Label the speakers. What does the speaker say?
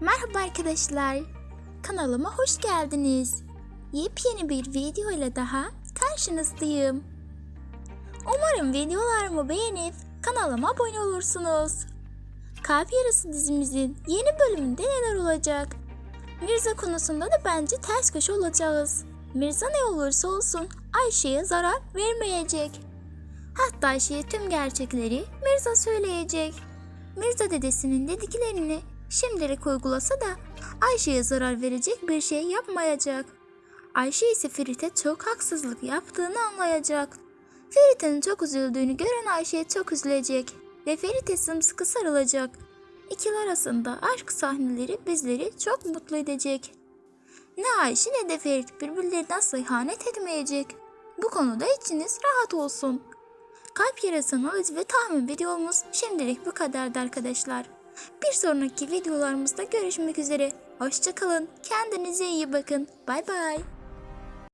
Speaker 1: Merhaba arkadaşlar. Kanalıma hoş geldiniz. Yepyeni bir video ile daha karşınızdayım. Umarım videolarımı beğenip kanalıma abone olursunuz. Kalp Yarası dizimizin yeni bölümünde neler olacak? Mirza konusunda da bence ters köşe olacağız. Mirza ne olursa olsun Ayşe'ye zarar vermeyecek. Hatta Ayşe'ye tüm gerçekleri Mirza söyleyecek. Mirza dedesinin dediklerini şimdilik uygulasa da Ayşe'ye zarar verecek bir şey yapmayacak. Ayşe ise Ferit'e çok haksızlık yaptığını anlayacak. Ferit'in çok üzüldüğünü gören Ayşe'ye çok üzülecek ve Ferit'e sımsıkı sarılacak. İkili arasında aşk sahneleri bizleri çok mutlu edecek. Ne Ayşe ne de Ferit birbirlerine ihanet etmeyecek. Bu konuda içiniz rahat olsun. Kalp yarası analiz ve tahmin videomuz şimdilik bu kadardı arkadaşlar. Bir sonraki videolarımızda görüşmek üzere. Hoşçakalın. Kendinize iyi bakın. Bay bay.